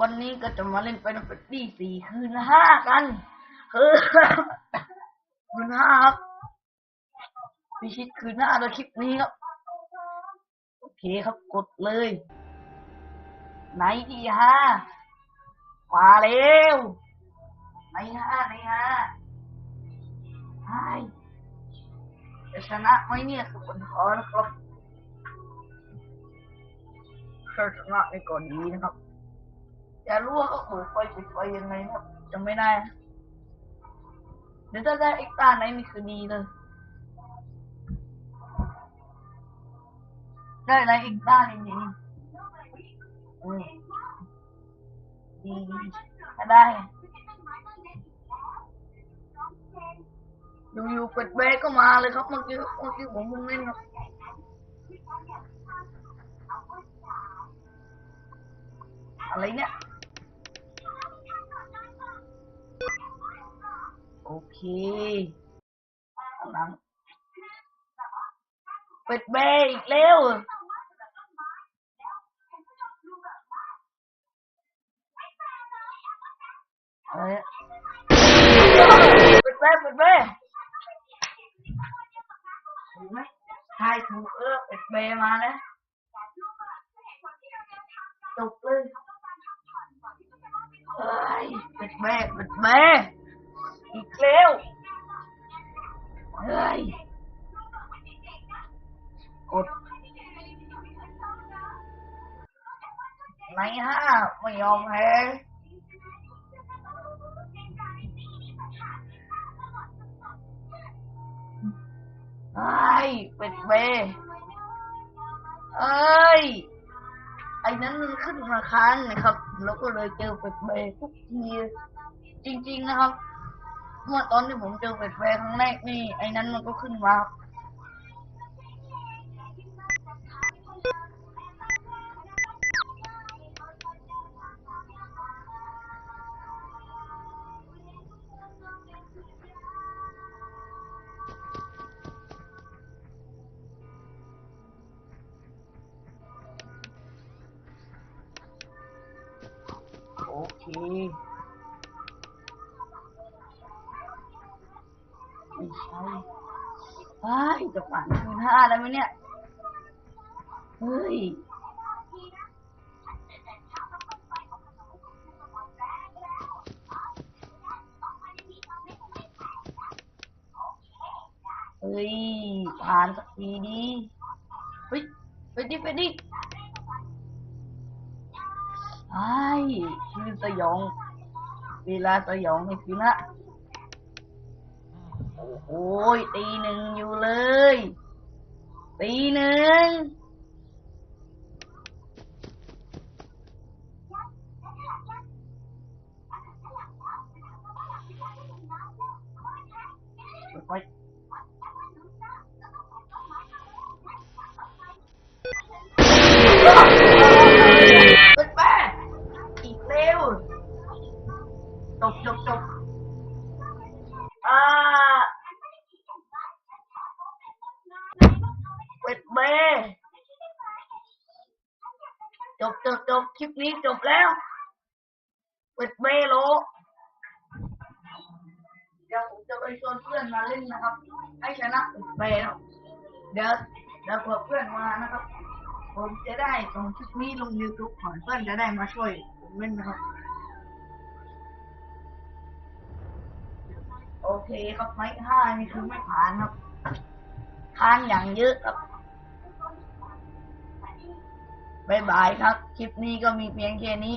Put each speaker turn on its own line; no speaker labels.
วันนี้ก็จะมาเล่นไปนัเป็นดีสี่คืนห้ากันคือคืนห้าครับพิชิตคืนห้าโดยคลิปนี้ครับ โอเคครับกดเลย ไหนที่ห้ามาเร็ว ไหนห้าไหนห้าไอ้จะชนะไหมเนี่ยคือปัญหานะครับชนะในก่อนดีนะครับ อย่ารู้ว่าเขาเปิดไฟปิดไฟยังไงนะครับจำไม่ได้ เดี๋ยวถ้าได้เอ็กตาไหนนี่คือดีเลยได้ไรอีกบ้างนี่อืมดีถ้าได้อยู่ๆเป็ดเบก็มาเลยครับเมื่อกี้เมื่อกี้ผมมึงเล่นครับอะไรเนี่ย เคเป็ดเบอีกแล้วอะไรอะเป็ดเบเป็ดเบเห็นไหมทายถูกเออเป็ดเบมาแล้วจบเลยเฮ้ยเป็ดเบเป็ดเบอี กแล้วเฮ้ยกดไหนฮะไม่ยอมแพ้ไอ้ยเป็ดเบเอ้ยไอ้นั้นมันขึ้นมาค้างนะครับ แล้วก็เลยเจอเป็ดเบทุกที จริง ๆ นะครับ เมื่อตอนที่ผมเจอเป็ดเบครั้งแรกนี่ไอ้นั้นมันก็ขึ้นมารับโอเค ไม่ใช่เฮ้ยจะผ่านคืนห้าแล้วไหมเนี่ย เฮ้ย เฮ้ยผ่านสักทีดีเฮ้ยไปดิไปดิไอ้คือสยอง เวลาสยองในคืนละ โอ้โหตีหนึ่งอยู่เลย ตีหนึ่งไปไป เป็ดเบจบจบจบคลิปนี้จบแล้วเป็ดเบโลเดี๋ยวผมจะไปชวนเพื่อนมาเล่นนะครับ ให้ชนะเป็ดเบนะเดี๋ยวเดี๋ยวเผื่อเพื่อนมานะครับ ผมจะได้ส่งคลิปนี้ลง YouTube ก่อนเพื่อนจะได้มาช่วยผมเล่นนะครับ โอเคครับไม้ห้านี่คือไม่ผ่านครับทานอย่างเยอะครับ บายบายครับ คลิปนี้ก็มีเพียงแค่นี้